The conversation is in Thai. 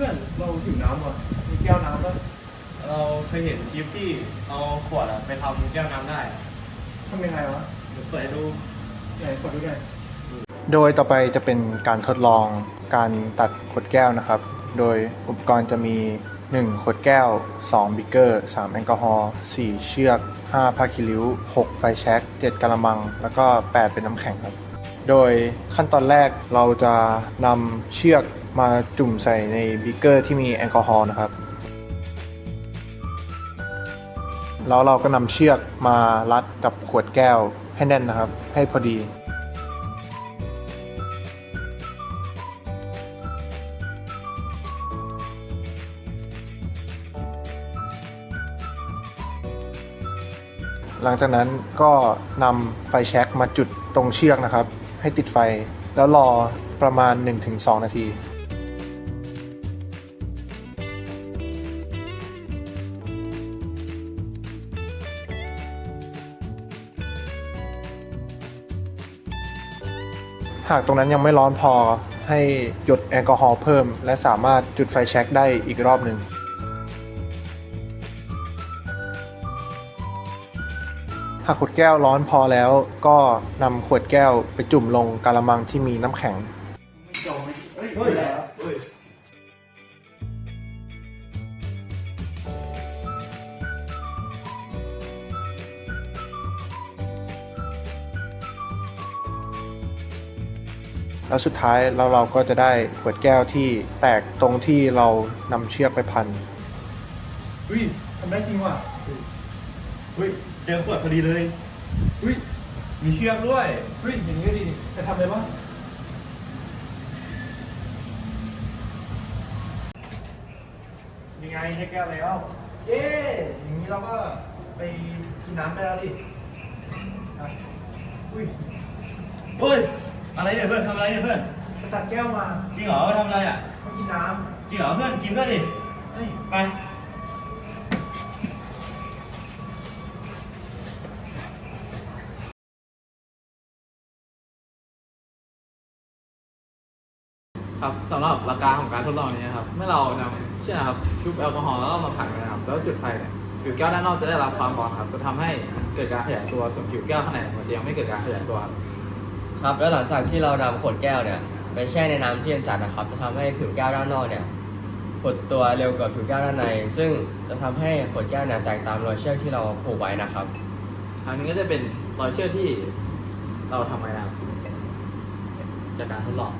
พื่อนเราหิวน้ำว่ะมีแก้วน้ำป่ะเราเคยเห็นคลิปที่เอาขวดอะไปทำแก้วน้ำได้อะทำยังไงวะเดี๋ยวเปิดให้ดูไหนขอดูหน่อยโดยต่อไปจะเป็นการทดลองการตัดขวดแก้วนะครับ โดยอุปกรณ์จะมี 1 ขวดแก้ว 2 บิกเกอร์ 3 แอลกอฮอล์ 4 เชือก 5 ผ้าคีริ้ว 6 ไฟแช็ก 7กะละมัง แล้วก็ 8 เป็นน้ำแข็งครับ โดยขั้นตอนแรกเราจะนำเชือกมาจุ่มใส่ในบิกเกอร์ที่มีแอลกอฮอล์นะครับ แล้วเราก็นำเชือกมารัดกับขวดแก้วให้แน่นนะครับ ให้พอดี หลังจากนั้นก็นำไฟแช็กมาจุดตรงเชือกนะครับ ให้ติดไฟ แล้วรอประมาณ 1-2 นาที หากตรงนั้นยังไม่ร้อนพอให้หยดแอลกอฮอล์เพิ่ม และสามารถจุดไฟแช็กได้อีกรอบหนึ่ง หากขวดแก้วร้อนพอแล้วก็นำขวดแก้วไปจุ่มลงกาละมังที่มีน้ำแข็ง แล้วสุดท้ายเราเราก็จะได้ขวดแก้วที่แตกตรงที่เรานำเชือกไปพันเฮ้ยทำได้จริงว่ะเฮ้ย จอขวดพอดีเลยเฮ้ยมีเชือกด้วยเฮ้ยอย่างนี้ก็ดีนี่จะทำอะไรวะยังไงได้แก้วแล้วเย้อย่างนี้เราก็ไปกินน้ำได้แล้วดิอะอุ้ยเฮ้ย อะไรเนี่ยเพื่อนทำอะไรเนี่ยเพื่อน ไปตัดแก้วมาจริงเหรอทำอะไรอะ มากินน้จริงเหรอเพื่อนกินด้วยดิำเฮ้ย ไป ครับสำหรับหลักการของการทดลองนี้นะครับเมื่อเรานำเชื่อนะครับชุบแอลกอฮอล์แล้วก็มาผัดกันนะครับ แล้วจุดไฟเนี่ยผิวแก้วด้านนอกจะได้รับความร้อนครับ จะทำให้เกิดการขยายตัวส่วนผิวแก้วข้างในมันจะยังไม่เกิดการขยายตัวครับครับแล้วหลังจากที่เรานำขวดแก้วเนี่ยไปแช่ในน้ำที่เย็นจัดนะครับ จะทำให้ผิวแก้วด้านนอกเนี่ยหดตัวเร็วกว่าผิวแก้วด้านใน ซึ่งจะทำให้ขวดแก้วเนี่ยแตกตามรอยเชือกที่เราผูกไว้นะครับทางนี้ก็จะเป็นรอยเชือกที่เราทำไว้นะครับจากการทดลอง